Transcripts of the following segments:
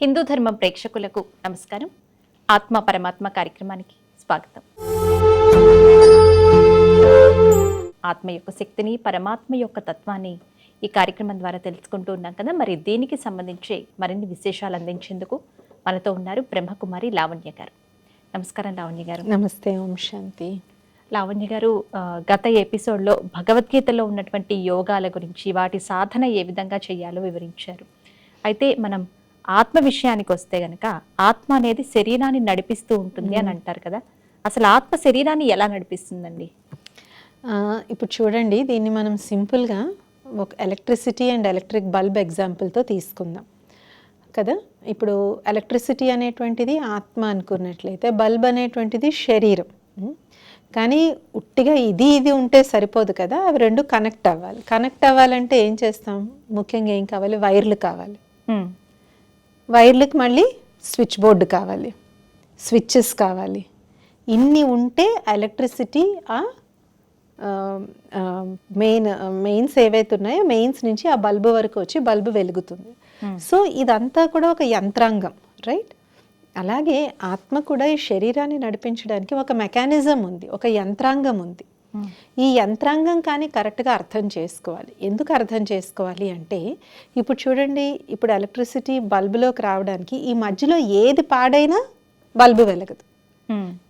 హిందూ ధర్మం ప్రేక్షకులకు నమస్కారం. ఆత్మ పరమాత్మ కార్యక్రమానికి స్వాగతం. ఆత్మ యొక్క శక్తిని పరమాత్మ యొక్క తత్వాన్ని ఈ కార్యక్రమం ద్వారా తెలుసుకుంటూ ఉన్నాం కదా. మరి దీనికి సంబంధించి మరిన్ని విశేషాలు అందించేందుకు మనతో ఉన్నారు బ్రహ్మకుమారి లావణ్య గారు. నమస్కారం లావణ్య గారు. నమస్తే ఓం శాంతి. లావణ్య గారు గత ఎపిసోడ్లో భగవద్గీతలో ఉన్నటువంటి యోగాల గురించి వాటి సాధన ఏ విధంగా చేయాలో వివరించారు. అయితే మనం ఆత్మ విషయానికి వస్తే గనక ఆత్మ అనేది శరీరాన్ని నడిపిస్తూ ఉంటుంది అని అంటారు కదా. అసలు ఆత్మ శరీరాన్ని ఎలా నడిపిస్తుందండి? ఇప్పుడు చూడండి దీన్ని మనం సింపుల్గా ఒక ఎలక్ట్రిసిటీ అండ్ ఎలక్ట్రిక్ బల్బ్ ఎగ్జాంపుల్తో తీసుకుందాం. కదా? ఇప్పుడు ఎలక్ట్రిసిటీ అనేటువంటిది ఆత్మ అనుకున్నట్లయితే బల్బ్ అనేటువంటిది శరీరం? కానీ ఉట్టిగా ఇది ఇది ఉంటే సరిపోదు కదా అవి రెండు కనెక్ట్ అవ్వాలి. కనెక్ట్ అవ్వాలంటే ఏం చేస్తాం? ముఖ్యంగా ఏం కావాలి? వైర్లు కావాలి. వైర్లకు మళ్ళీ స్విచ్ బోర్డు కావాలి. స్విచ్చెస్ కావాలి. ఇన్ని ఉంటే ఎలక్ట్రిసిటీ ఆ మెయిన్ మెయిన్స్ ఏవైతే ఉన్నాయో మెయిన్స్ నుంచి ఆ బల్బు వరకు వచ్చి బల్బు వెలుగుతుంది. సో ఇదంతా కూడా ఒక యంత్రాంగం రైట్? అలాగే ఆత్మ కూడా ఈ శరీరాన్ని నడిపించడానికి ఒక మెకానిజం ఉంది ఒక యంత్రాంగం ఉంది. ఈ యంత్రాంగం కానీ కరెక్ట్గా అర్థం చేసుకోవాలి. ఎందుకు అర్థం చేసుకోవాలి అంటే ఇప్పుడు చూడండి ఇప్పుడు ఎలక్ట్రిసిటీ బల్బులోకి రావడానికి ఈ మధ్యలో ఏది పాడైనా బల్బు వెలగదు.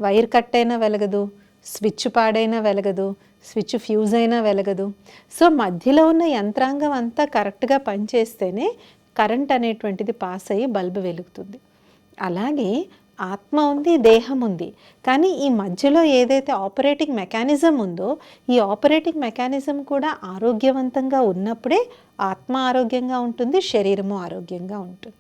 వైర్ కట్ అయినా వెలగదు స్విచ్ పాడైనా వెలగదు స్విచ్ ఫ్యూజ్ అయినా వెలగదు. సో మధ్యలో ఉన్న యంత్రాంగం అంతా కరెక్ట్గా పనిచేస్తేనే కరెంట్ అనేటువంటిది పాస్ అయ్యి బల్బు వెలుగుతుంది. అలాగే ఆత్మ ఉంది దేహం ఉంది. కానీ ఈ మధ్యలో ఏదైతే ఆపరేటింగ్ మెకానిజం ఉందో ఈ ఆపరేటింగ్ మెకానిజం కూడా ఆరోగ్యవంతంగా ఉన్నప్పుడే ఆత్మ ఆరోగ్యంగా ఉంటుంది శరీరము ఆరోగ్యంగా ఉంటుంది.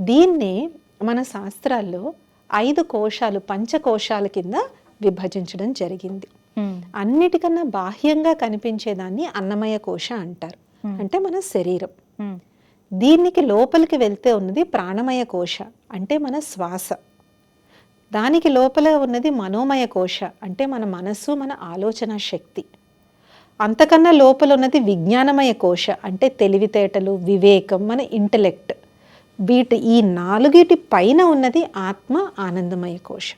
దీన్నే మన శాస్త్రాల్లో ఐదు కోశాలు పంచకోశాల కింద విభజించడం జరిగింది. అన్నిటికన్నా బాహ్యంగా కనిపించేదాన్ని అన్నమయ కోశ అంటారు. అంటే మన శరీరం. దీనికి లోపలికి వెళ్తే ఉన్నది ప్రాణమయ కోశ అంటే మన శ్వాస. దానికి లోపల ఉన్నది మనోమయ కోశ అంటే మన మనస్సు మన ఆలోచన శక్తి. అంతకన్నా లోపల ఉన్నది విజ్ఞానమయ కోశ అంటే తెలివితేటలు వివేకం మన ఇంటలెక్ట్. వీటి ఈ నాలుగిటి పైన ఉన్నది ఆత్మ ఆనందమయ కోశ.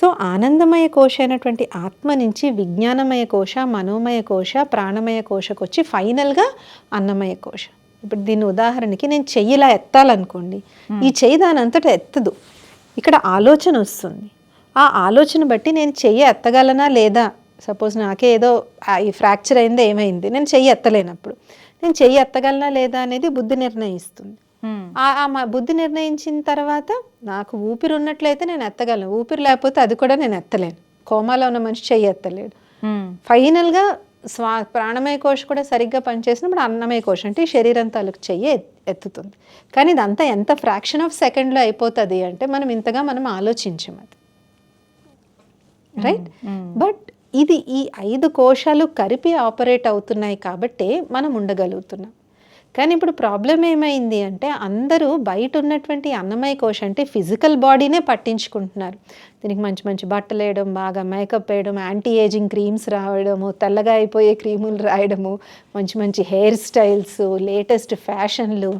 సో ఆనందమయ కోశ అయినటువంటి ఆత్మ నుంచి విజ్ఞానమయ కోశ మనోమయ కోశ ప్రాణమయ కోశకు వచ్చి ఫైనల్గా అన్నమయ కోశ. ఇప్పుడు దీని ఉదాహరణకి నేను చెయ్యిలా ఎత్తాలనుకోండి. ఈ చెయ్యి దాని అంతటా ఎత్తదు. ఇక్కడ ఆలోచన వస్తుంది. ఆ ఆలోచన బట్టి నేను చెయ్యి ఎత్తగలనా లేదా? సపోజ్ నాకే ఏదో ఈ ఫ్రాక్చర్ అయింది ఏమైంది? నేను చెయ్యి ఎత్తలేనప్పుడు. నేను చెయ్యి ఎత్తగలనా లేదా అనేది బుద్ధి నిర్ణయిస్తుంది. ఆ మా బుద్ధి నిర్ణయించిన తర్వాత నాకు ఊపిరి ఉన్నట్లయితే నేను ఎత్తగలను. ఊపిరి లేకపోతే అది కూడా నేను ఎత్తలేను. కోమాలో ఉన్న మనిషి చెయ్యి ఎత్తలేడు. ఫైనల్గా స్వా ప్రాణమయ కోశ కూడా సరిగ్గా పనిచేసినప్పుడు అన్నమయ కోశ అంటే ఈ శరీరం తాలూకు చెయ్యి ఎత్- ఎత్తుతుంది. కానీ ఇదంతా ఎంత ఫ్రాక్షన్ ఆఫ్ సెకండ్లో అయిపోతుంది అంటే మనం ఇంతగా మనం ఆలోచించం అది. రైట్ బట్ ఇది ఈ ఐదు కోశాలు కలిపి ఆపరేట్ అవుతున్నాయి కాబట్టే మనం ఉండగలుగుతున్నాం. కానీ ఇప్పుడు ప్రాబ్లం ఏమైంది అంటే అందరూ బయట ఉన్నటువంటి అన్నమయ కోశ అంటే ఫిజికల్ బాడీనే పట్టించుకుంటున్నారు. దీనికి మంచి మంచి బట్టలు వేయడం బాగా మేకప్ వేయడం యాంటీ ఏజింగ్ క్రీమ్స్ రావడము తెల్లగా అయిపోయే క్రీములు రాయడము మంచి మంచి హెయిర్ స్టైల్స్ లేటెస్ట్ ఫ్యాషన్లు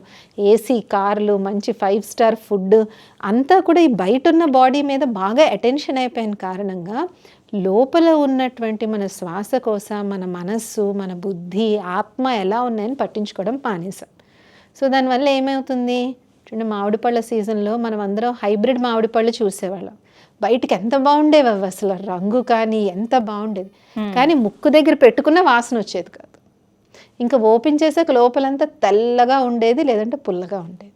ఏసీ కార్లు మంచి ఫైవ్ స్టార్ ఫుడ్ అంతా కూడా ఈ బయట ఉన్న బాడీ మీద బాగా అటెన్షన్ అయిపోయిన కారణంగా లోపల ఉన్నటువంటి మన శ్వాసకోశ మన మనస్సు మన బుద్ధి ఆత్మ ఎలా ఉన్నాయని పట్టించుకోవడం మానేసాం సో దానివల్ల ఏమవుతుంది? చూడండి మామిడి పళ్ళ సీజన్లో మనం అందరం హైబ్రిడ్ మామిడి పళ్ళు చూసేవాళ్ళం. బయటికి ఎంత బాగుండేవి అవి అసలు? రంగు కానీ ఎంత బాగుండేది? కానీ ముక్కు దగ్గర పెట్టుకున్న వాసన వచ్చేది కాదు. ఇంకా ఓపెన్ చేసాక లోపలంతా తెల్లగా ఉండేది లేదంటే పుల్లగా ఉండేది.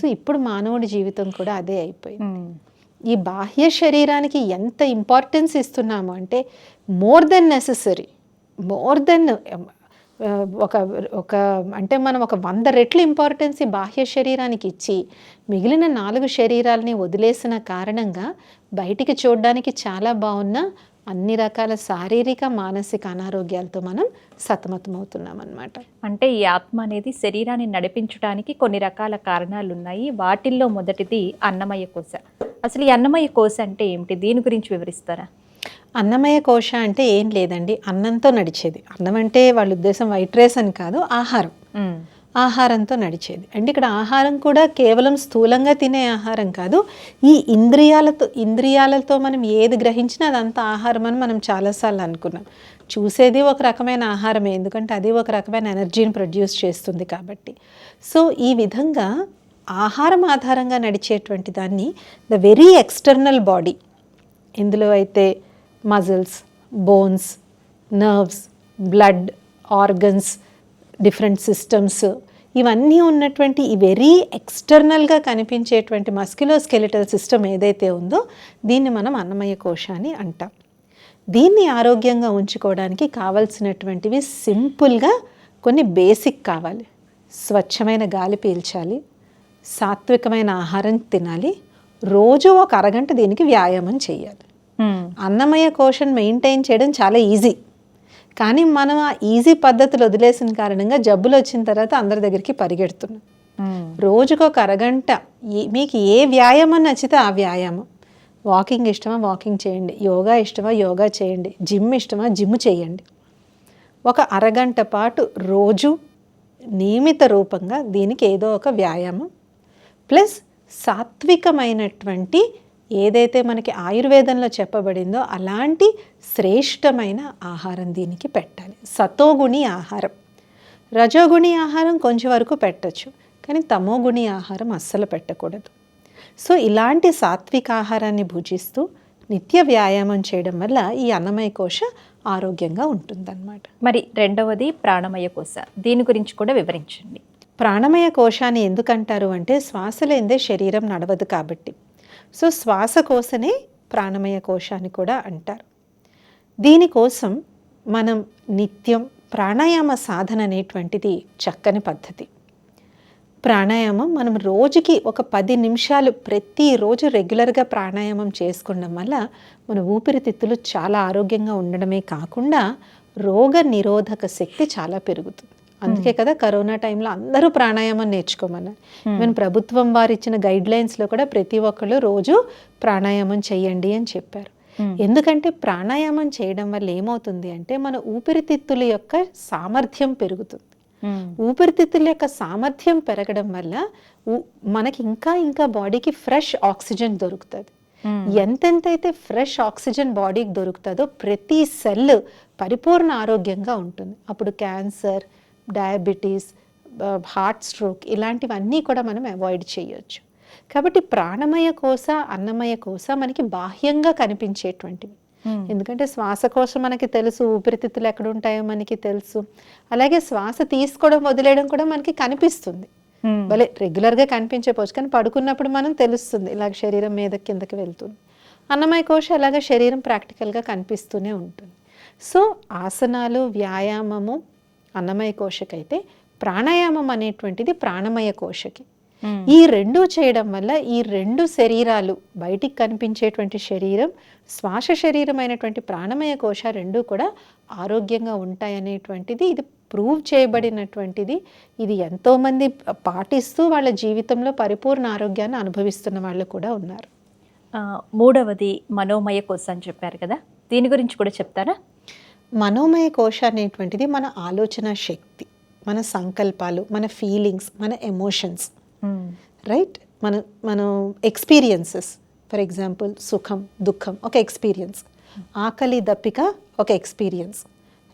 సో ఇప్పుడు మానవుడి జీవితం కూడా అదే అయిపోయింది. ఈ బాహ్య శరీరానికి ఎంత ఇంపార్టెన్స్ ఇస్తున్నాము అంటే more than necessary more than ఒక ఒక అంటే మనం ఒక వంద రెట్లు ఇంపార్టెన్స్ ఈ బాహ్య శరీరానికి ఇచ్చి మిగిలిన నాలుగు శరీరాలని వదిలేసిన కారణంగా బయటికి చూడడానికి చాలా బాగున్న అన్ని రకాల శారీరక మానసిక అనారోగ్యాలతో మనం సతమతమవుతున్నాం అన్నమాట అంటే ఈ ఆత్మ అనేది శరీరాన్ని నడిపించడానికి కొన్ని రకాల కారణాలు ఉన్నాయి వాటిల్లో మొదటిది అన్నమయ కోశ. అసలు ఈ అన్నమయ కోశ అంటే ఏమిటి? దీని గురించి వివరిస్తారా? అన్నమయ కోశ అంటే ఏం లేదండి. అన్నంతో నడిచేది. అన్నం అంటే వాళ్ళ ఉద్దేశం వైట్ రైస్ అని కాదు ఆహారం. ఆహారంతో నడిచేది. అంటే ఇక్కడ ఆహారం కూడా కేవలం స్థూలంగా తినే ఆహారం కాదు ఈ ఇంద్రియాలతో ఇంద్రియాలతో మనం ఏది గ్రహించినా అదంతా ఆహారం అని మనం చాలాసార్లు అనుకున్నాం. చూసేది ఒక రకమైన ఆహారమే ఎందుకంటే అది ఒక రకమైన ఎనర్జీని ప్రొడ్యూస్ చేస్తుంది కాబట్టి. సో ఈ విధంగా ఆహారం ఆధారంగా నడిచేటువంటి దాన్ని ద వెరీ ఎక్స్టర్నల్ బాడీ ఇందులో అయితే muscles bones nerves blood organs different systems ఇవన్నీ ఉన్నటువంటి ఈ వెరీ ఎక్స్టర్నల్గా కనిపించేటువంటి మస్క్యులో స్కెలిటల్ సిస్టమ్ ఏదైతే ఉందో దీన్ని మనం అన్నమయ కోశ అని అంటాం. దీన్ని ఆరోగ్యంగా ఉంచుకోవడానికి కావలసినటువంటివి సింపుల్గా కొన్ని బేసిక్ కావాలి. స్వచ్ఛమైన గాలి పీల్చాలి సాత్వికమైన ఆహారం తినాలి రోజు ఒక అరగంట దీనికి వ్యాయామం చేయాలి. అన్నమయ కోశం మెయింటైన్ చేయడం చాలా ఈజీ కానీ మనం ఆ ఈజీ పద్ధతులు వదిలేసిన కారణంగా జబ్బులు వచ్చిన తర్వాత అందరి దగ్గరికి పరిగెడుతున్నాం. మ్మ్. రోజుకు ఒక అరగంట మీకు ఏ వ్యాయామం నచ్చితే ఆ వ్యాయామం. వాకింగ్ ఇష్టమా? వాకింగ్ చేయండి. యోగా ఇష్టమా? యోగా చేయండి. జిమ్ ఇష్టమా? జిమ్ చేయండి. ఒక అరగంట పాటు రోజు నియమిత రూపంగా దీనికి ఏదో ఒక వ్యాయామం. ప్లస్ సాత్వికమైనటువంటి ఏదైతే మనకి ఆయుర్వేదంలో చెప్పబడిందో అలాంటి శ్రేష్టమైన ఆహారం దీనికి పెట్టాలి. సతోగుణి ఆహారం. రజోగుణి ఆహారం కొంచెం వరకు పెట్టచ్చు కానీ తమోగుణి ఆహారం అస్సలు పెట్టకూడదు. సో ఇలాంటి సాత్విక ఆహారాన్ని భుజిస్తూ నిత్య వ్యాయామం చేయడం వల్ల ఈ అన్నమయ కోశ ఆరోగ్యంగా ఉంటుందన్నమాట. మరి రెండవది ప్రాణమయ కోశ. దీని గురించి కూడా వివరించండి. ప్రాణమయ కోశాన్ని ఎందుకంటారు అంటే శ్వాస లేనిదే శరీరం నడవదు కాబట్టి. సో శ్వాసకోశనే ప్రాణమయ కోశాన్ని కూడా అంటారు. దీనికోసం మనం నిత్యం ప్రాణాయామ సాధన అనేటువంటిది చక్కని పద్ధతి. ప్రాణాయామం మనం రోజుకి ఒక పది నిమిషాలు ప్రతిరోజు రెగ్యులర్గా ప్రాణాయామం చేసుకోవడం వల్ల మన ఊపిరితిత్తులు చాలా ఆరోగ్యంగా ఉండడమే కాకుండా రోగ నిరోధక శక్తి చాలా పెరుగుతుంది. అందుకే కదా కరోనా టైంలో అందరూ ప్రాణాయామం నేర్చుకోమన్నారు ఈవెన్ ప్రభుత్వం వారు ఇచ్చిన గైడ్ లైన్స్లో కూడా ప్రతి ఒక్కళ్ళు రోజు ప్రాణాయామం చేయండి అని చెప్పారు. ఎందుకంటే ప్రాణాయామం చేయడం వల్ల ఏమవుతుంది అంటే మన ఊపిరితిత్తుల యొక్క సామర్థ్యం పెరుగుతుంది. ఊపిరితిత్తుల యొక్క సామర్థ్యం పెరగడం వల్ల మనకి ఇంకా ఇంకా బాడీకి ఫ్రెష్ ఆక్సిజన్ దొరుకుతుంది. ఎంతెంతైతే ఫ్రెష్ ఆక్సిజన్ బాడీకి దొరుకుతుందో ప్రతి సెల్ పరిపూర్ణ ఆరోగ్యంగా ఉంటుంది. అప్పుడు క్యాన్సర్ డయాబెటీస్ హార్ట్ స్ట్రోక్ ఇలాంటివన్నీ కూడా మనం అవాయిడ్ చేయొచ్చు. కాబట్టి ప్రాణమయ కోశ అన్నమయ కోశ మనకి బాహ్యంగా కనిపించేటువంటివి. ఎందుకంటే శ్వాసకోశం మనకి తెలుసు ఊపిరితిత్తులు ఎక్కడ ఉంటాయో మనకి తెలుసు. అలాగే శ్వాస తీసుకోవడం వదిలేయడం కూడా మనకి కనిపిస్తుంది. భలే రెగ్యులర్గా కనిపించకపోవచ్చు కానీ పడుకున్నప్పుడు మనం తెలుస్తుంది ఇలాగ శరీరం మీద కిందకి వెళ్తుంది. అన్నమయ కోశ అలాగే శరీరం ప్రాక్టికల్గా కనిపిస్తూనే ఉంటుంది. సో ఆసనాలు వ్యాయామము అన్నమయ కోశకైతే ప్రాణాయామం అనేటువంటిది ప్రాణమయ కోశకి. ఈ రెండు చేయడం వల్ల ఈ రెండు శరీరాలు బయటికి కనిపించేటువంటి శరీరం శ్వాస శరీరం అయినటువంటి ప్రాణమయ కోశ రెండు కూడా ఆరోగ్యంగా ఉంటాయనేటువంటిది ఇది ప్రూవ్ చేయబడినటువంటిది. ఇది ఎంతోమంది పాటిస్తూ వాళ్ళ జీవితంలో పరిపూర్ణ ఆరోగ్యాన్ని అనుభవిస్తున్న వాళ్ళు కూడా ఉన్నారు. మూడవది మనోమయ కోశ అని చెప్పారు కదా. దీని గురించి కూడా చెప్తారా? మనోమయ కోశ అనేటువంటిది మన ఆలోచన శక్తి మన సంకల్పాలు మన ఫీలింగ్స్ మన ఎమోషన్స్. రైట్ మన మనం ఎక్స్పీరియన్సెస్ ఫర్ ఎగ్జాంపుల్ సుఖం దుఃఖం ఒక ఎక్స్పీరియన్స్ ఆకలి దప్పిక ఒక ఎక్స్పీరియన్స్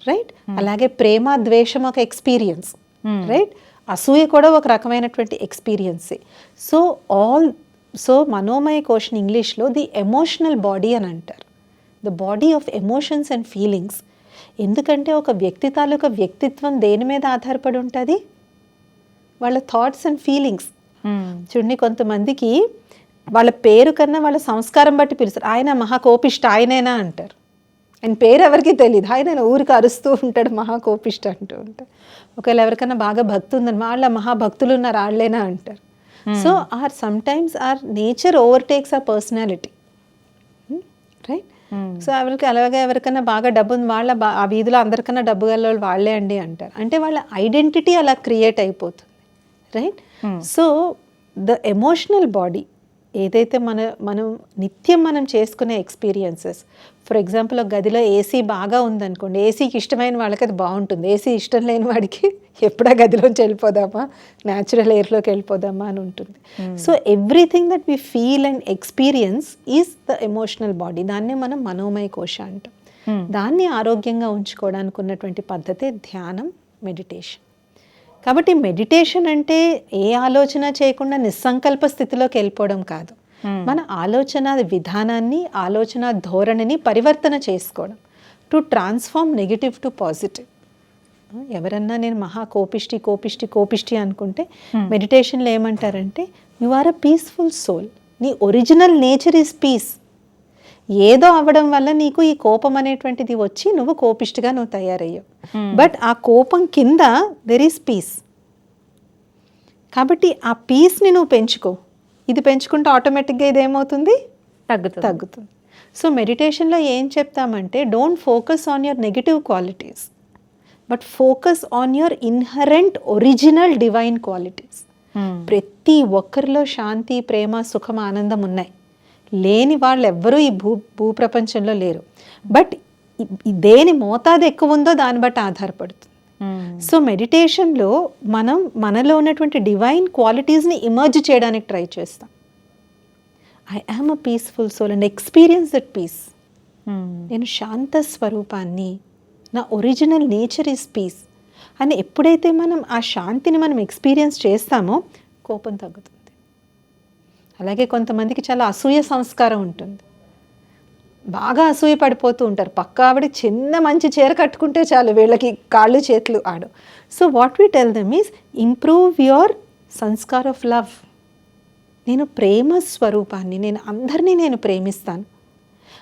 రైట్ అలాగే ప్రేమ ద్వేషం ఒక ఎక్స్పీరియన్స్ Hmm. రైట్ అసూయ కూడా ఒక రకమైనటువంటి ఎక్స్పీరియన్సే సో ఆల్ సో మనోమయ కోషన్ ఇంగ్లీష్లో ది ఎమోషనల్ బాడీ అని అంటారు. The body of emotions and feelings ఎందుకంటే ఒక వ్యక్తి తాలూకా వ్యక్తిత్వం దేని మీద ఆధారపడి ఉంటుంది? వాళ్ళ థాట్స్ అండ్ ఫీలింగ్స్. చూడండి కొంతమందికి వాళ్ళ పేరు కన్నా వాళ్ళ సంస్కారం బట్టి పిలుస్తారు. ఆయన మహాకోపిష్ట ఆయనేనా అంటారు. ఆయన పేరు ఎవరికి తెలియదు ఆయన ఊరికి అరుస్తూ ఉంటాడు మహాకోపిష్ట అంటూ ఉంటారు ఒకవేళ ఎవరికైనా బాగా భక్తి ఉందని వాళ్ళ మహాభక్తులు ఉన్నారు వాళ్ళేనా అంటారు. So or sometimes our nature overtakes ఆ పర్సనాలిటీ రైట్. సో ఎవరికి అలాగే ఎవరికైనా బాగా డబ్బు ఉంది వాళ్ళ ఆ వీధిలో అందరికన్నా డబ్బు గల వాళ్ళు వాళ్ళే అండి అంటారు. అంటే వాళ్ళ ఐడెంటిటీ అలా క్రియేట్ అయిపోతుంది right Hmm. So the emotional body ఏదైతే మన మనం నిత్యం మనం చేసుకునే ఎక్స్పీరియన్సెస్ ఫర్ ఎగ్జాంపుల్ ఒక గదిలో ఏసీ బాగా ఉందనుకోండి ఏసీకి ఇష్టమైన వాళ్ళకి అది బాగుంటుంది ఏసీ ఇష్టం లేని వాడికి ఎప్పుడా గదిలోంచి వెళ్ళిపోదామా? న్యాచురల్ ఎయిర్లోకి వెళ్ళిపోదామా అని ఉంటుంది. So everything that we feel and experience is the emotional body దాన్నే మనం మనోమయ కోశ అంటాం. Hmm. దాన్ని ఆరోగ్యంగా ఉంచుకోవడానికి ఉన్నటువంటి పద్ధతే ధ్యానం మెడిటేషన్ కాబట్టి మెడిటేషన్ అంటే ఏ ఆలోచన చేయకుండా నిస్సంకల్ప స్థితిలోకి వెళ్ళిపోవడం కాదు. Hmm. మన ఆలోచన విధానాన్ని ఆలోచన ధోరణిని పరివర్తన చేసుకోవడం. To transform negative to positive ఎవరన్నా నేను మహా కోపిష్టి కోపిష్టి కోపిష్టి అనుకుంటే మెడిటేషన్లో ఏమంటారంటే you are a peaceful soul నీ ఒరిజినల్ నేచర్ ఈజ్ పీస్ ఏదో అవ్వడం వల్ల నీకు ఈ కోపం అనేటువంటిది వచ్చి నువ్వు కోపిష్టిగా నువ్వు తయారయ్యావు. బట్ ఆ కోపం కింద దెర్ ఈస్ పీస్ కాబట్టి ఆ పీస్ని నువ్వు పెంచుకో. ఇది పెంచుకుంటే ఆటోమేటిక్గా ఇది ఏమవుతుంది తగ్గుతుంది. తగ్గుతుంది. సో మెడిటేషన్లో ఏం చెప్తామంటే don't focus on your negative qualities but focus on your inherent original divine qualities Hmm. ప్రతి ఒక్కరిలో శాంతి ప్రేమ సుఖం ఆనందం ఉన్నాయి లేని వాళ్ళు ఎవ్వరూ ఈ భూ భూప్రపంచంలో లేరు బట్ దేని మోతాదు ఎక్కువ ఉందో దాన్ని బట్టి ఆధారపడుతుంది Hmm. సో మెడిటేషన్లో మనం మనలో ఉన్నటువంటి డివైన్ క్వాలిటీస్ని ఇమర్జ్ చేయడానికి ట్రై చేస్తాం I am a peaceful soul and experience that peace Hmm. నేను శాంత స్వరూపాన్ని నా ఒరిజినల్ నేచర్ ఈజ్ పీస్. అని ఎప్పుడైతే మనం ఆ శాంతిని మనం ఎక్స్పీరియన్స్ చేస్తామో కోపం తగ్గుతుంది. అలాగే కొంతమందికి చాలా అసూయ సంస్కారం ఉంటుంది. బాగా అసూయ పడిపోతూ ఉంటారు. పక్క ఆవిడ చిన్న మంచి చీర కట్టుకుంటే చాలు వీళ్ళకి కాళ్ళు చేతులు ఆడు. So what we tell them is improve your sanskar of love నేను ప్రేమ స్వరూపాన్ని నేను అందరినీ నేను ప్రేమిస్తాను.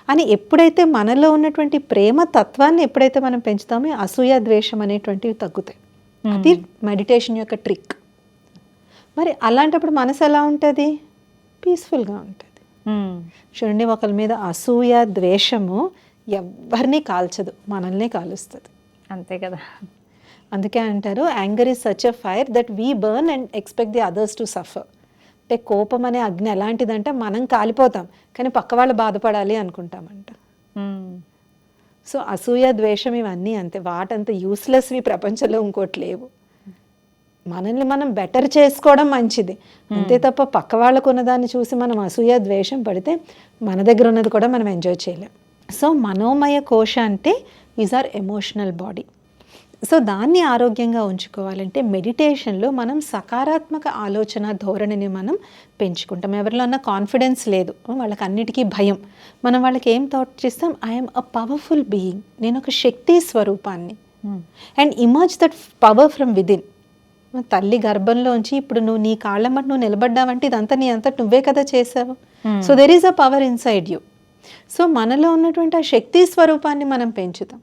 అని ఎప్పుడైతే మనలో ఉన్నటువంటి ప్రేమ తత్వాన్ని ఎప్పుడైతే మనం పెంచుతామో అసూయ ద్వేషం అనేటువంటివి తగ్గుతాయి. అది మెడిటేషన్ యొక్క ట్రిక్ మరి అలాంటప్పుడు మనసు ఎలా ఉంటుంది? పీస్ఫుల్గా ఉంటుంది. చూడండి ఒకరి మీద అసూయ ద్వేషము ఎవరిని కాల్చదు మనల్నే కాలుస్తుంది. అంతే కదా. అందుకే అంటారు anger is such a fire that we burn and expect the others to suffer అంటే కోపం అనే అగ్ని ఎలాంటిదంటే మనం కాలిపోతాం కానీ పక్క వాళ్ళు బాధపడాలి అనుకుంటామంట. సో అసూయ ద్వేషం ఇవన్నీ అంతే. వాటంత యూస్లెస్వి ప్రపంచంలో ఇంకోటి లేవు. మనల్ని మనం బెటర్ చేసుకోవడం మంచిది. అంతే తప్ప పక్క వాళ్ళకు ఉన్నదాన్ని చూసి మనం అసూయ ద్వేషం పడితే మన దగ్గర ఉన్నది కూడా మనం ఎంజాయ్ చేయలేం. సో మనోమయ కోశ అంటే is our emotional body so దాన్ని ఆరోగ్యంగా ఉంచుకోవాలంటే మెడిటేషన్లో మనం సకారాత్మక ఆలోచన ధోరణిని మనం పెంచుకుంటాం. ఎవరిలో అన్న కాన్ఫిడెన్స్ లేదు వాళ్ళకి అన్నిటికీ భయం. మనం వాళ్ళకి ఏం థాట్ చేస్తాం? ఐఎమ్ అ పవర్ఫుల్ బీయింగ్ నేను ఒక శక్తి స్వరూపాన్ని. And emerge that power from within తల్లి గర్భంలోంచి ఇప్పుడు నువ్వు నీ కాళ్ళ మటు నువ్వు నిలబడ్డావంటే ఇదంతా నీ అంతా నువ్వే కదా చేసావు. So there is a power inside you so మనలో ఉన్నటువంటి ఆ శక్తి స్వరూపాన్ని మనం పెంచుతాం.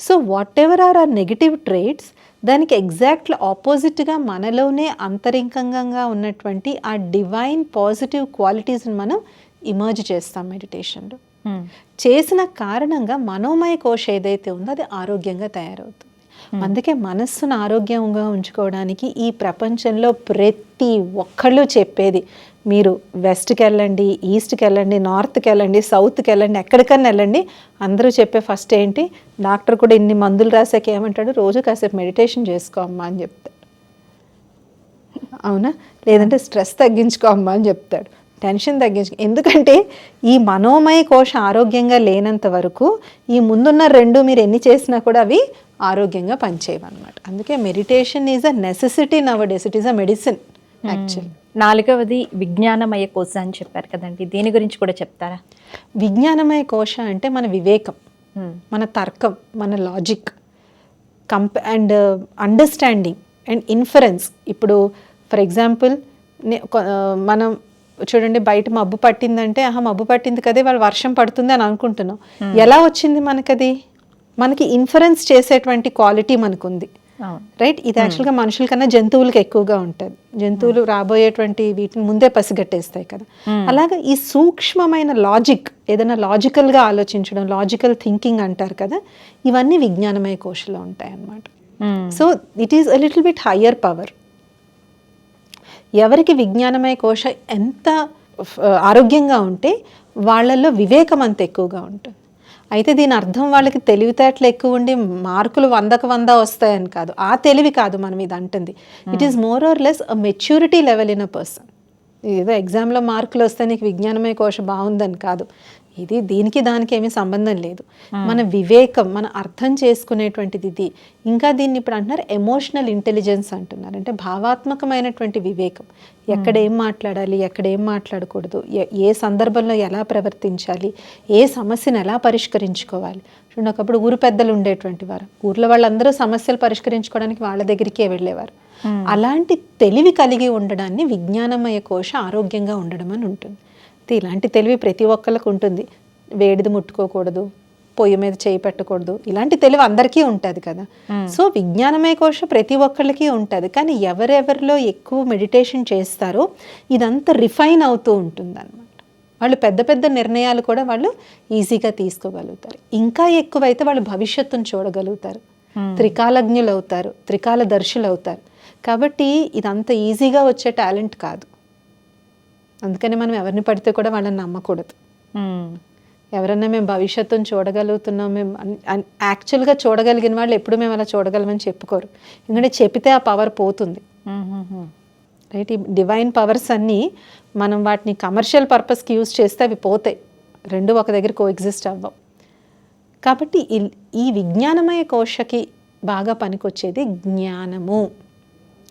So whatever our our negative traits దానికి ఎగ్జాక్ట్ ఆపోజిట్గా మనలోనే అంతరింకంగా ఉన్నటువంటి ఆ డివైన్ పాజిటివ్ క్వాలిటీస్ని మనం ఇమర్జ్ చేస్తాం మెడిటేషన్లో Hmm. చేసిన కారణంగా మనోమయ కోశ ఏదైతే ఉందో అది ఆరోగ్యంగా తయారవుతుంది. అందుకే మనస్సును ఆరోగ్యంగా ఉంచుకోవడానికి ఈ ప్రపంచంలో ప్రతి ఒక్కళ్ళు చెప్పేది మీరు వెస్ట్కి వెళ్ళండి ఈస్ట్కి వెళ్ళండి నార్త్కి వెళ్ళండి సౌత్కి వెళ్ళండి ఎక్కడికన్నా వెళ్ళండి. అందరూ చెప్పే ఫస్ట్ ఏంటి? డాక్టర్ కూడా ఇన్ని మందులు రాసాక ఏమంటాడు? రోజు కాసేపు మెడిటేషన్ చేసుకో అమ్మా అని చెప్తాడు. అవునా? లేదంటే స్ట్రెస్ తగ్గించుకో అమ్మా అని చెప్తాడు. టెన్షన్ తగ్గించుకో. ఎందుకంటే ఈ మనోమయ కోశ ఆరోగ్యంగా లేనంత వరకు ఈ ముందున్న రెండు మీరు ఎన్ని చేసినా కూడా అవి ఆరోగ్యంగా పనిచేయవన్నమాట. అందుకే meditation is a necessity nowadays it is a medicine actually నాలుగవది విజ్ఞానమయ కోశ అని చెప్పారు కదండి. దీని గురించి కూడా చెప్తారా? విజ్ఞానమయ కోశ అంటే మన వివేకం. మన తర్కం మన లాజిక్ కంప అండ్ అండర్స్టాండింగ్ అండ్ ఇన్ఫరెన్స్ ఇప్పుడు ఫర్ ఎగ్జాంపుల్ మనం చూడండి బయట మబ్బు పట్టిందంటే ఆహా మబ్బు పట్టింది కదే వాళ్ళు వర్షం పడుతుంది అని అనుకుంటున్నాం. ఎలా వచ్చింది మనకది? మనకి ఇన్ఫరెన్స్ చేసేటువంటి క్వాలిటీ మనకుంది. రైట్ ఇది యాక్చువల్గా మనుషుల కన్నా జంతువులకి ఎక్కువగా ఉంటుంది. జంతువులు రాబోయేటువంటి వీటిని ముందే పసిగట్టేస్తాయి కదా. అలాగే ఈ సూక్ష్మమైన లాజిక్ ఏదైనా లాజికల్గా ఆలోచించడం లాజికల్ థింకింగ్ అంటారు కదా ఇవన్నీ విజ్ఞానమయ కోశలో ఉంటాయి అన్నమాట Hmm. So it is a little bit higher power ఎవరికి విజ్ఞానమయ కోశ ఎంత ఆరోగ్యంగా ఉంటే వాళ్ళల్లో వివేకం అంత ఎక్కువగా ఉంటుంది. అయితే దీని అర్థం వాళ్ళకి తెలివితేటలు ఎక్కువ ఉండి మార్కులు వందకు వంద వస్తాయని కాదు. ఆ తెలివి కాదు మనం ఇది అంటుంది. It is more or less maturity level in a person ఏదో ఎగ్జామ్లో మార్కులు వస్తే నీకు విజ్ఞానమయ కోశ బాగుందని కాదు. ఇది దీనికి దానికి ఏమీ సంబంధం లేదు. మన వివేకం మన అర్థం చేసుకునేటువంటిది ఇది. ఇంకా దీన్ని ఇప్పుడు అంటున్నారు ఎమోషనల్ ఇంటెలిజెన్స్ అంటున్నారు. అంటే భావాత్మకమైనటువంటి వివేకం. ఎక్కడ ఏం మాట్లాడాలి ఎక్కడ ఏం మాట్లాడకూడదు ఏ సందర్భంలో ఎలా ప్రవర్తించాలి ఏ సమస్యను ఎలా పరిష్కరించుకోవాలి. చూడండి ఒకప్పుడు ఊరు పెద్దలు ఉండేటువంటి వారు. ఊర్లో వాళ్ళందరూ సమస్యలు పరిష్కరించుకోవడానికి వాళ్ళ దగ్గరికే వెళ్ళేవారు. అలాంటి తెలివి కలిగి ఉండడాన్ని విజ్ఞానమయ కోశ ఆరోగ్యంగా ఉండడం అని ఉంటుంది. ఇలాంటి తెలివి ప్రతి ఒక్కళ్ళకు ఉంటుంది. వేడిది ముట్టుకోకూడదు పొయ్యి మీద చేయి పెట్టకూడదు ఇలాంటి తెలివి అందరికీ ఉంటుంది కదా. సో విజ్ఞానమయ కోశ ప్రతి ఒక్కళ్ళకి ఉంటుంది. కానీ ఎవరెవరిలో ఎక్కువ మెడిటేషన్ చేస్తారో ఇదంతా రిఫైన్ అవుతూ ఉంటుంది అనమాట వాళ్ళు పెద్ద పెద్ద నిర్ణయాలు కూడా వాళ్ళు ఈజీగా తీసుకోగలుగుతారు. ఇంకా ఎక్కువైతే వాళ్ళు భవిష్యత్తును చూడగలుగుతారు. త్రికాలజ్ఞులు అవుతారు త్రికాల దర్శులు అవుతారు కాబట్టి ఇదంత ఈజీగా వచ్చే టాలెంట్ కాదు. అందుకని మనం ఎవరిని పడితే కూడా వాళ్ళని నమ్మకూడదు. మ్మ్. ఎవరన్నా మేము భవిష్యత్తును చూడగలుగుతున్నాం మేము యాక్చువల్గా చూడగలిగిన వాళ్ళు ఎప్పుడు మేము అలా చూడగలమని చెప్పుకోరు. ఎందుకంటే చెప్తే ఆ పవర్ పోతుంది. రైట్ ఈ డివైన్ పవర్స్ అన్నీ మనం వాటిని కమర్షియల్ పర్పస్కి యూజ్ చేస్తే అవి పోతాయి. రెండు ఒక దగ్గర కో ఎగ్జిస్ట్ అవ్వవు. కాబట్టి ఈ- ఈ విజ్ఞానమయ కోశకి బాగా పనికొచ్చేది జ్ఞానము.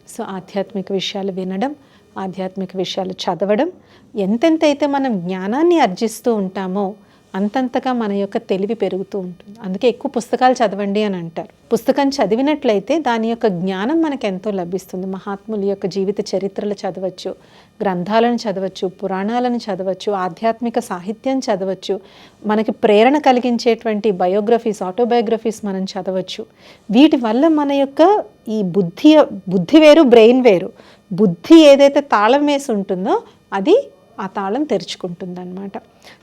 సో ఆధ్యాత్మిక విషయాలు వినడం ఆధ్యాత్మిక విషయాలు చదవడం ఎంతెంతైతే మనం జ్ఞానాన్ని అర్జిస్తూ ఉంటామో అంతంతగా మన యొక్క తెలివి పెరుగుతూ ఉంటుంది. అందుకే ఎక్కువ పుస్తకాలు చదవండి అని అంటారు. పుస్తకం చదివినట్లయితే దాని యొక్క జ్ఞానం మనకు ఎంతో లభిస్తుంది. మహాత్ముల యొక్క జీవిత చరిత్రలు చదవచ్చు గ్రంథాలను చదవచ్చు పురాణాలను చదవచ్చు ఆధ్యాత్మిక సాహిత్యం చదవచ్చు మనకి ప్రేరణ కలిగించేటువంటి బయోగ్రఫీస్ ఆటోబయోగ్రఫీస్ మనం చదవచ్చు. వీటి వల్ల మన యొక్క ఈ బుద్ధి బుద్ధి వేరు బ్రెయిన్ వేరు. బుద్ధి ఏదైతే తాళం వేసి ఉంటుందో అది ఆ తాళం తెరుచుకుంటుంది అనమాట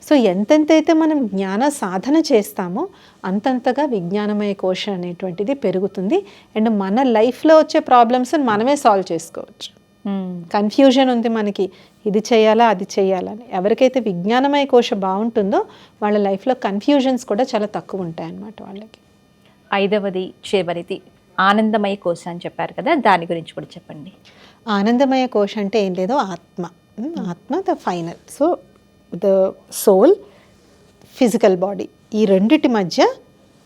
సో ఎంతెంతైతే మనం జ్ఞాన సాధన చేస్తామో అంతంతగా విజ్ఞానమయ కోశ అనేటువంటిది పెరుగుతుంది. అండ్ మన లైఫ్లో వచ్చే ప్రాబ్లమ్స్ మనమే సాల్వ్ చేసుకోవచ్చు. కన్ఫ్యూజన్ ఉంది మనకి. ఇది చేయాలా అది చేయాలా అని. ఎవరికైతే విజ్ఞానమయ కోశ బాగుంటుందో వాళ్ళ లైఫ్లో కన్ఫ్యూజన్స్ కూడా చాలా తక్కువ ఉంటాయి అన్నమాట వాళ్ళకి. ఐదవది చివరిది ఆనందమయ కోశ అని చెప్పారు కదా దాని గురించి కూడా చెప్పండి. ఆనందమయ కోశ అంటే ఏం లేదో ఆత్మ. ఆత్మ the final. So the soul physical body. ఈ రెండిటి మధ్య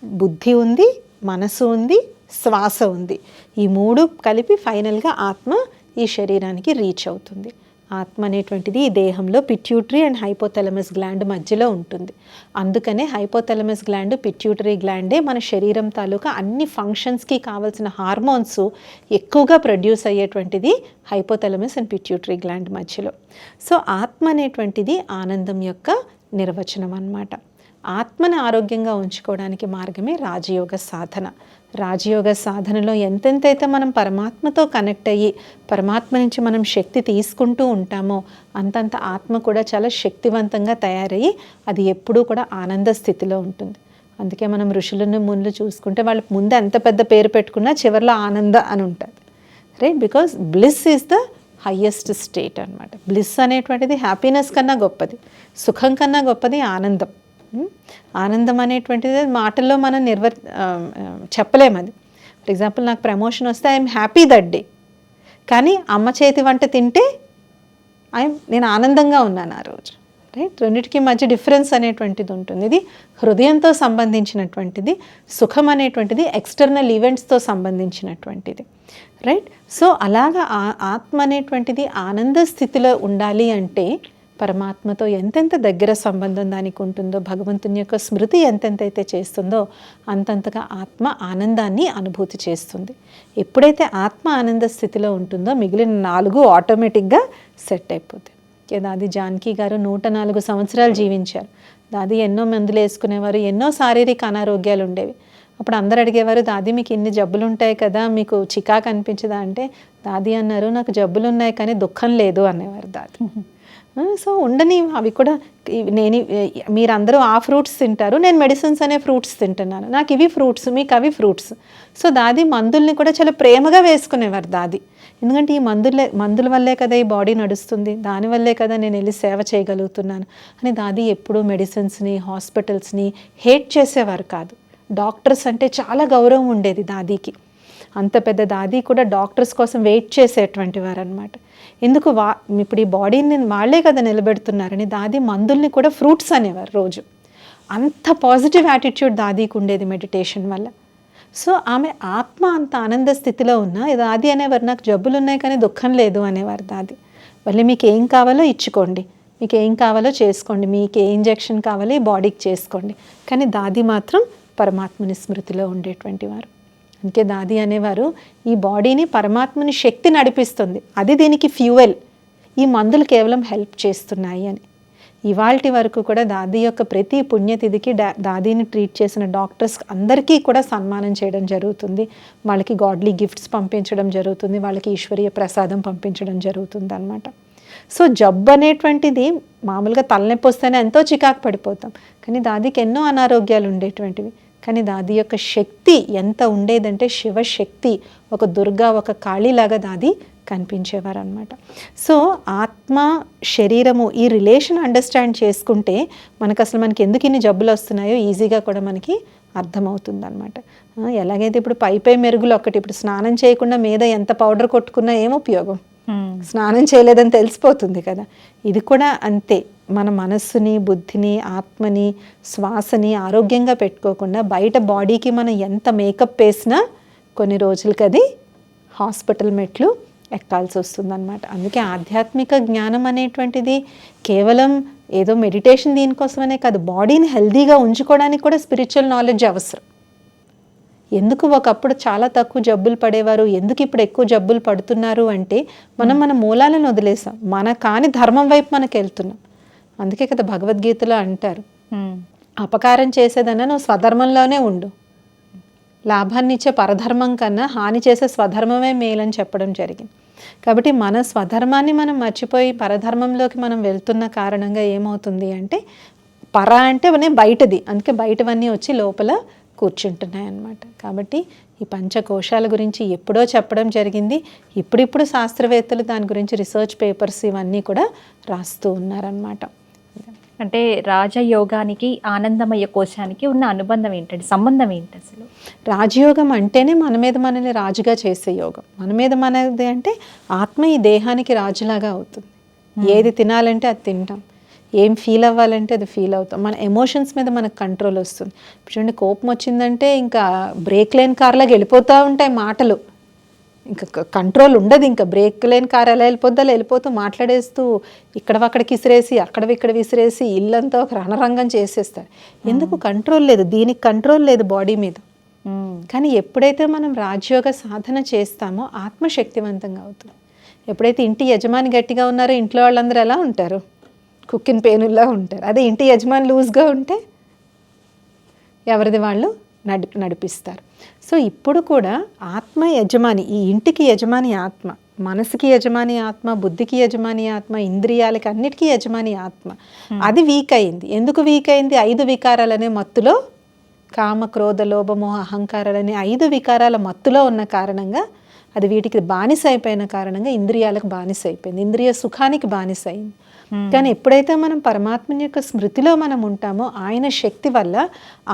బుద్ధి ఉంది మనసు ఉంది శ్వాస ఉంది. ఈ మూడు కలిపి ఫైనల్గా ఆత్మ ఈ శరీరానికి రీచ్ అవుతుంది. ఆత్మ అనేటువంటిది ఈ దేహంలో పిట్యూటరీ అండ్ హైపోథెలమస్ గ్లాండ్ మధ్యలో ఉంటుంది. అందుకనే హైపోథెలమస్ గ్లాండ్ పిట్యూటరీ గ్లాండే మన శరీరం తాలూకా అన్ని ఫంక్షన్స్కి కావాల్సిన హార్మోన్స్ ఎక్కువగా ప్రొడ్యూస్ అయ్యేటువంటిది హైపోథెలమస్ అండ్ పిట్యూటరీ గ్లాండ్ మధ్యలో. సో ఆత్మ అనేటువంటిది ఆనందం యొక్క నిర్వచనం అన్నమాట. ఆత్మని ఆరోగ్యంగా ఉంచుకోవడానికి మార్గమే రాజయోగ సాధన. రాజయోగ సాధనలో ఎంతెంతైతే మనం పరమాత్మతో కనెక్ట్ అయ్యి పరమాత్మ నుంచి మనం శక్తి తీసుకుంటూ ఉంటామో అంతంత ఆత్మ కూడా చాలా శక్తివంతంగా తయారయ్యి అది ఎప్పుడూ కూడా ఆనంద స్థితిలో ఉంటుంది. అందుకే మనం ఋషులను మునులు చూసుకుంటే వాళ్ళకి ముందు ఎంత పెద్ద పేరు పెట్టుకున్నా చివరిలో ఆనంద అని ఉంటుంది. Right because bliss is the highest state అనమాట బ్లిస్ అనేటువంటిది హ్యాపీనెస్ కన్నా గొప్పది. సుఖం కన్నా గొప్పది ఆనందం. ఆనందం అనేటువంటిది మాటల్లో మనం నిర్వర్ చెప్పలేము అది. ఫర్ ఎగ్జాంపుల్ నాకు ప్రమోషన్ వస్తే ఐఎమ్ హ్యాపీ దట్ డే కానీ అమ్మ చేతి వంట తింటే ఐఎమ్ నేను ఆనందంగా ఉన్నాను ఆ రోజు. రైట్ రెండింటికి మధ్య డిఫరెన్స్ అనేటువంటిది ఉంటుంది. ఇది హృదయంతో సంబంధించినటువంటిది సుఖం అనేటువంటిది ఎక్స్టర్నల్ ఈవెంట్స్తో సంబంధించినటువంటిది. రైట్ సో అలాగా ఆ- ఆత్మ అనేటువంటిది ఆనంద స్థితిలో ఉండాలి అంటే పరమాత్మతో ఎంతెంత దగ్గర సంబంధం దానికి ఉంటుందో భగవంతుని యొక్క స్మృతి ఎంతెంతైతే చేస్తుందో అంతంతగా ఆత్మ ఆనందాన్ని అనుభూతి చేస్తుంది. ఎప్పుడైతే ఆత్మ ఆనంద స్థితిలో ఉంటుందో మిగిలిన నాలుగు ఆటోమేటిక్గా సెట్ అయిపోతాయి. దాది జానకి గారు నూట నాలుగు సంవత్సరాలు జీవించారు. దాది ఎన్నో మందులు వేసుకునేవారు ఎన్నో శారీరక అనారోగ్యాలు ఉండేవి. అప్పుడు అందరు అడిగేవారు దాది మీకు ఇన్ని జబ్బులు ఉంటాయి కదా మీకు చికాకు అనిపించదా? అంటే దాది అన్నారు నాకు జబ్బులు ఉన్నాయి కానీ దుఃఖం లేదు అనేవారు దాది. సో ఉండని అవి కూడా నేను మీరందరూ ఆ ఫ్రూట్స్ తింటారు. నేను మెడిసిన్స్ అనే ఫ్రూట్స్ తింటున్నాను. నాకు ఇవి ఫ్రూట్స్ మీకు అవి ఫ్రూట్స్. సో దాది మందుల్ని కూడా చాలా ప్రేమగా వేసుకునేవారు దాది. ఎందుకంటే ఈ మందులే మందుల వల్లే కదా ఈ బాడీ నడుస్తుంది. దానివల్లే కదా నేను వెళ్ళి సేవ చేయగలుగుతున్నాను అని దాది ఎప్పుడూ మెడిసిన్స్ని హాస్పిటల్స్ని హేట్ చేసేవారు కాదు. డాక్టర్స్ అంటే చాలా గౌరవం ఉండేది దాదీకి. అంత పెద్ద దాది కూడా డాక్టర్స్ కోసం వెయిట్ చేసేటువంటి వారు అనమాట ఎందుకు వా ఇప్పుడు ఈ బాడీని వాళ్ళే కదా నిలబెడుతున్నారని దాది మందుల్ని కూడా ఫ్రూట్స్ అనేవారు రోజు. అంత పాజిటివ్ యాటిట్యూడ్ దాదీకి ఉండేది మెడిటేషన్ వల్ల. సో ఆమె ఆత్మ అంత ఆనంద స్థితిలో ఉన్న దాది అనేవారు నాకు జబ్బులు ఉన్నాయి కానీ దుఃఖం లేదు అనేవారు దాది. మళ్ళీ మీకు ఏం కావాలో ఇచ్చుకోండి. మీకు ఏం కావాలో చేసుకోండి. మీకు ఏ ఇంజెక్షన్ కావాలో ఈ బాడీకి చేసుకోండి. కానీ దాది మాత్రం పరమాత్మని స్మృతిలో ఉండేటువంటి వారు. ఇంకే దాది అనేవారు ఈ బాడీని పరమాత్మని శక్తి నడిపిస్తుంది. అది దీనికి ఫ్యూయల్. ఈ మందులు కేవలం హెల్ప్ చేస్తున్నాయి అని. ఇవాల్టి వరకు కూడా దాది యొక్క ప్రతి పుణ్యతిథికి డా దాదీని ట్రీట్ చేసిన డాక్టర్స్ అందరికీ కూడా సన్మానం చేయడం జరుగుతుంది. వాళ్ళకి గాడ్లీ గిఫ్ట్స్ పంపించడం జరుగుతుంది. వాళ్ళకి ఈశ్వరీయ ప్రసాదం పంపించడం జరుగుతుంది అనమాట సో జబ్బు అనేటువంటిది మామూలుగా తలనొప్పి వస్తేనే ఎంతో చికాకు పడిపోతాం. కానీ దాదికి ఎన్నో అనారోగ్యాలు ఉండేటువంటివి. కానీ దాది యొక్క శక్తి ఎంత ఉండేదంటే శివశక్తి ఒక దుర్గా ఒక కాళీలాగా దాది కనిపించేవారు అనమాట సో ఆత్మ శరీరము ఈ రిలేషన్ అండర్స్టాండ్ చేసుకుంటే మనకు అసలు మనకి ఎందుకు ఇన్ని జబ్బులు వస్తున్నాయో ఈజీగా కూడా మనకి అర్థమవుతుంది అనమాట ఎలాగైతే ఇప్పుడు పై పై మెరుగులు ఒకటి ఇప్పుడు స్నానం చేయకుండా మీద ఎంత పౌడర్ కొట్టుకున్నా ఏం ఉపయోగం? Hmm. స్నానం చేయలేదని తెలిసిపోతుంది కదా. ఇది కూడా అంతే. మన మనస్సుని బుద్ధిని ఆత్మని శ్వాసని ఆరోగ్యంగా పెట్టుకోకుండా బయట బాడీకి మనం ఎంత మేకప్ వేసినా కొన్ని రోజులకి అది హాస్పిటల్ మెట్లు ఎక్కాల్సి వస్తుందన్నమాట. అందుకే ఆధ్యాత్మిక జ్ఞానం అనేటువంటిది కేవలం ఏదో మెడిటేషన్ దీనికోసమనే కాదు బాడీని హెల్దీగా ఉంచుకోవడానికి కూడా స్పిరిచువల్ నాలెడ్జ్ అవసరం. ఎందుకు ఒకప్పుడు చాలా తక్కువ జబ్బులు పడేవారు? ఎందుకు ఇప్పుడు ఎక్కువ జబ్బులు పడుతున్నారు అంటే మనం మన మూలాలను వదిలేసాం. మన కాని ధర్మం వైపు మనకు వెళ్తున్నాం. అందుకే కదా భగవద్గీతలో అంటారు. అపకారం చేసేదన్నా నువ్వు స్వధర్మంలోనే ఉండు. లాభాన్ని ఇచ్చే పరధర్మం కన్నా హాని చేసే స్వధర్మమే మేలని చెప్పడం జరిగింది. కాబట్టి మన స్వధర్మాన్ని మనం మర్చిపోయి పరధర్మంలోకి మనం వెళ్తున్న కారణంగా ఏమవుతుంది అంటే పర అంటే బయటది. అందుకే బయటవన్నీ వచ్చి లోపల కూర్చుంటున్నాయి అన్నమాట కాబట్టి ఈ పంచకోశాల గురించి ఎప్పుడో చెప్పడం జరిగింది. ఇప్పుడిప్పుడు శాస్త్రవేత్తలు దాని గురించి రీసెర్చ్ పేపర్స్ ఇవన్నీ కూడా రాస్తూ ఉన్నారనమాట అంటే రాజయోగానికి ఆనందమయ కోశానికి ఉన్న అనుబంధం ఏంటంటే సంబంధం ఏంటి అసలు? రాజయోగం అంటేనే మన మీద మనల్ని రాజుగా చేసే యోగం. మన మీద మనది అంటే ఆత్మ ఈ దేహానికి రాజులాగా అవుతుంది. ఏది తినాలంటే అది తింటాం. ఏం ఫీల్ అవ్వాలంటే అది ఫీల్ అవుతాం. మన ఎమోషన్స్ మీద మనకు కంట్రోల్ వస్తుంది. చూడండి కోపం వచ్చిందంటే ఇంకా బ్రేక్ లేని కార్లాగా వెళ్ళిపోతూ ఉంటాయి మాటలు. ఇంకా కంట్రోల్ ఉండదు ఇంకా. బ్రేక్ లేని కార్ ఎలా వెళ్ళిపోద్దా వెళ్ళిపోతూ మాట్లాడేస్తూ ఇక్కడ అక్కడికి విసిరేసి అక్కడ ఇక్కడ విసిరేసి ఇల్లంతా ఒక రణరంగం చేసేస్తారు. ఎందుకు? కంట్రోల్ లేదు. దీనికి కంట్రోల్ లేదు బాడీ మీద. కానీ ఎప్పుడైతే మనం రాజయోగ సాధన చేస్తామో ఆత్మ శక్తివంతంగా అవుతుంది ఎప్పుడైతే ఇంటి యజమాని గట్టిగా ఉన్నారో ఇంట్లో వాళ్ళందరూ ఎలా ఉంటారు? కుక్కిన పేనుల్లా ఉంటారు. అదే ఇంటి యజమాని లూజ్గా ఉంటే ఎవరిది వాళ్ళు నడి నడిపిస్తారు. సో ఇప్పుడు కూడా ఆత్మ యజమాని ఈ ఇంటికి యజమాని ఆత్మ మనసుకి యజమాని ఆత్మ బుద్ధికి యజమాని ఆత్మ ఇంద్రియాలకి అన్నిటికీ యజమాని ఆత్మ. అది వీక్ అయింది. ఎందుకు వీక్ అయింది? ఐదు వికారాలనే మత్తులో కామ క్రోధ లోభమోహ అహంకారాలనే ఐదు వికారాల మత్తులో ఉన్న కారణంగా అది వీటికి బానిస అయిపోయిన కారణంగా ఇంద్రియాలకు బానిస అయిపోయింది. ఇంద్రియ సుఖానికి బానిస అయింది. Hmm. కానీ ఎప్పుడైతే మనం పరమాత్మని యొక్క స్మృతిలో మనం ఉంటామో ఆయన శక్తి వల్ల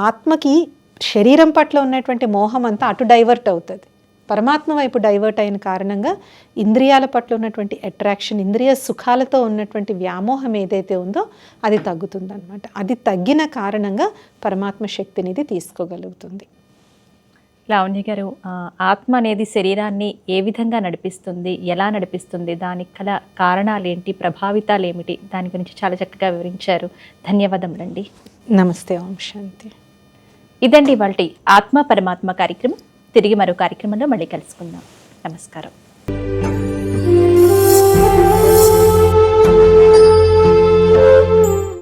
ఆత్మకి శరీరం పట్ల ఉన్నటువంటి మోహం అంతా అటు డైవర్ట్ అవుతుంది. పరమాత్మ వైపు డైవర్ట్ అయిన కారణంగా ఇంద్రియాల పట్ల ఉన్నటువంటి అట్రాక్షన్ ఇంద్రియ సుఖాలతో ఉన్నటువంటి వ్యామోహం ఏదైతే ఉందో అది తగ్గుతుందన్నమాట. అది తగ్గిన కారణంగా పరమాత్మ శక్తినిది తీసుకోగలుగుతుంది. లావణ్య గారు ఆత్మ అనేది శరీరాన్ని ఏ విధంగా నడిపిస్తుంది ఎలా నడిపిస్తుంది దానికి ఏంటి ప్రభావితాలు ఏమిటి దాని గురించి చాలా చక్కగా వివరించారు. ధన్యవాదములండి. నమస్తే ఓం శాంతి. ఇదండి వాళ్ళ ఆత్మ పరమాత్మ కార్యక్రమం. తిరిగి మరో కార్యక్రమంలో మళ్ళీ కలుసుకుందాం. నమస్కారం.